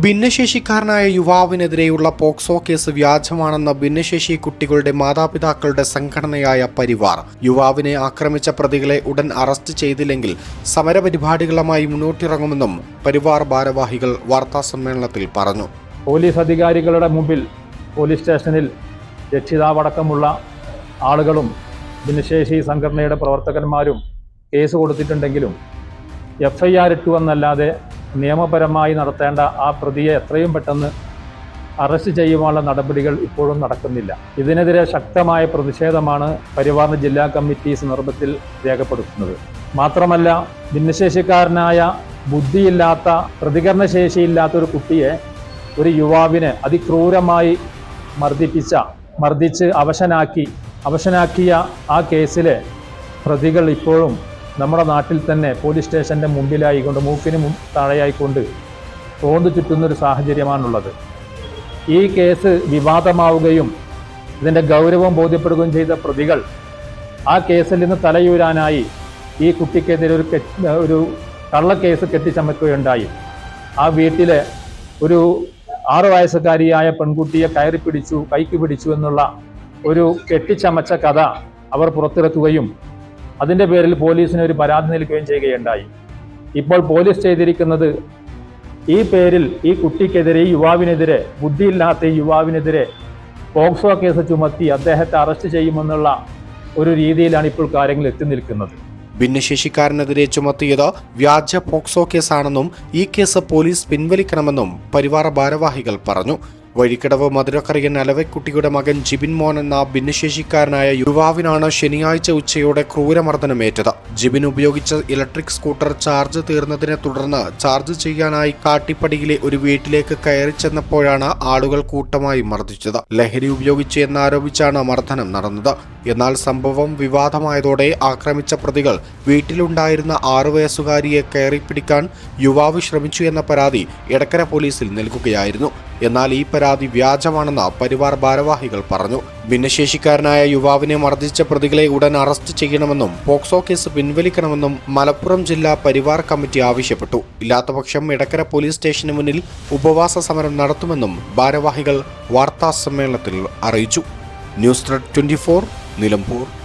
ഭിന്നശേഷിക്കാരനായ യുവാവിനെതിരെയുള്ള POCSO case വ്യാജമാണെന്ന ഭിന്നശേഷി കുട്ടികളുടെ മാതാപിതാക്കളുടെ സംഘടനയായ പരിവാർ. യുവാവിനെ ആക്രമിച്ച പ്രതികളെ ഉടൻ അറസ്റ്റ് ചെയ്തില്ലെങ്കിൽ സമരപരിപാടികളുമായി മുന്നോട്ടിറങ്ങുമെന്നും പരിവാർ ഭാരവാഹികൾ വാർത്താസമ്മേളനത്തിൽ പറഞ്ഞു. പോലീസ് അധികാരികളുടെ മുമ്പിൽ പോലീസ് സ്റ്റേഷനിൽ രക്ഷിതാവടക്കമുള്ള ആളുകളും ഭിന്നശേഷി സംഘടനയുടെ പ്രവർത്തകന്മാരും കേസ് കൊടുത്തിട്ടുണ്ടെങ്കിലും എഫ് ഐ ആർ ഇട്ടുവെന്നല്ലാതെ നിയമപരമായി നടത്തേണ്ട ആ പ്രതിയെ എത്രയും പെട്ടെന്ന് അറസ്റ്റ് ചെയ്യുവാനുള്ള നടപടികൾ ഇപ്പോഴും നടക്കുന്നില്ല. ഇതിനെതിരെ ശക്തമായ പ്രതിഷേധമാണ് പരിവാറിന് ജില്ലാ കമ്മിറ്റി സന്ദർഭത്തിൽ രേഖപ്പെടുത്തുന്നത്. മാത്രമല്ല ഭിന്നശേഷിക്കാരനായ ബുദ്ധിയില്ലാത്ത പ്രതികരണശേഷിയില്ലാത്ത ഒരു കുട്ടിയെ ഒരു യുവാവിനെ അതിക്രൂരമായി മർദ്ദിപ്പിച്ച മർദ്ദിച്ച് അവശനാക്കി അവശനാക്കിയ ആ കേസിലെ പ്രതികൾ ഇപ്പോഴും നമ്മുടെ നാട്ടിൽ തന്നെ പോലീസ് സ്റ്റേഷന്റെ മുമ്പിലായിക്കൊണ്ട് മൂക്കിന് താഴെയായിക്കൊണ്ട് റോന്ത് ചുറ്റുന്നൊരു സാഹചര്യമാണുള്ളത്. ഈ കേസ് വിവാദമാവുകയും ഇതിന്റെ ഗൗരവം ബോധ്യപ്പെടുകയും ചെയ്ത പ്രതികൾ ആ കേസിൽ നിന്ന് തലയൂരാനായി ഈ കുട്ടിക്കെതിരെ ഒരു ഒരു കള്ളക്കേസ് കെട്ടിച്ചമക്കുകയുണ്ടായി. ആ വീട്ടിലെ ഒരു ആറു വയസ്സുകാരിയായ പെൺകുട്ടിയെ കയറി പിടിച്ചു കൈക്ക് പിടിച്ചു എന്നുള്ള ഒരു കെട്ടിച്ചമച്ച കഥ അവർ പുറത്തിറക്കുകയും അതിന്റെ പേരിൽ പോലീസിന് ഒരു പരാതി നൽകുകയും ചെയ്യുകയുണ്ടായി. ഇപ്പോൾ പോലീസ് ചെയ്തിരിക്കുന്നത് ഈ പേരിൽ ഈ കുട്ടിക്കെതിരെ ഈ യുവാവിനെതിരെ ബുദ്ധിയില്ലാത്ത ഈ യുവാവിനെതിരെ പോക്സോ കേസ് ചുമത്തി അദ്ദേഹത്തെ അറസ്റ്റ് ചെയ്യുമെന്നുള്ള ഒരു രീതിയിലാണ് ഇപ്പോൾ കാര്യങ്ങൾ എത്തി നിൽക്കുന്നത്. ഭിന്നശേഷിക്കാരനെതിരെ ചുമത്തിയത് വ്യാജ പോക്സോ കേസാണെന്നും ഈ കേസ് പോലീസ് പിൻവലിക്കണമെന്നും പരിവാര ഭാരവാഹികൾ പറഞ്ഞു. വഴിക്കടവ് മധുരക്കറിയൻ അലവക്കുട്ടിയുടെ മകൻ ജിബിൻ മോൻ എന്ന ഭിന്നശേഷിക്കാരനായ യുവാവിനാണ് ശനിയാഴ്ച ഉച്ചയോടെ ക്രൂരമർദ്ദനമേറ്റത്. ജിബിൻ ഉപയോഗിച്ച ഇലക്ട്രിക് സ്കൂട്ടർ ചാർജ് തീർന്നതിനെ തുടർന്ന് ചാർജ് ചെയ്യാനായി കാട്ടിപ്പടിയിലെ ഒരു വീട്ടിലേക്ക് കയറി ചെന്നപ്പോഴാണ് ആളുകൾ കൂട്ടമായി മർദ്ദിച്ചത്. ലഹരി ഉപയോഗിച്ച് എന്നാരോപിച്ചാണ് മർദ്ദനം നടന്നത്. എന്നാൽ സംഭവം വിവാദമായതോടെ ആക്രമിച്ച പ്രതികൾ വീട്ടിലുണ്ടായിരുന്ന ആറു വയസ്സുകാരിയെ കയറിപ്പിടിക്കാൻ യുവാവ് ശ്രമിച്ചു എന്ന പരാതി എടക്കര പോലീസിൽ നൽകുകയായിരുന്നു. എന്നാൽ ഈ പരാതി വ്യാജമാണെന്ന് പരിവാർ ഭാരവാഹികൾ പറഞ്ഞു. ഭിന്നശേഷിക്കാരനായ യുവാവിനെ മർദ്ദിച്ച പ്രതികളെ ഉടൻ അറസ്റ്റ് ചെയ്യണമെന്നും പോക്സോ കേസ് പിൻവലിക്കണമെന്നും മലപ്പുറം ജില്ലാ പരിവാർ കമ്മിറ്റി ആവശ്യപ്പെട്ടു. ഇല്ലാത്തപക്ഷം ഇടക്കര പോലീസ് സ്റ്റേഷന് മുന്നിൽ ഉപവാസ സമരം നടത്തുമെന്നും ഭാരവാഹികൾ വാർത്താ സമ്മേളനത്തിൽ അറിയിച്ചു. News thread twenty Nilambur.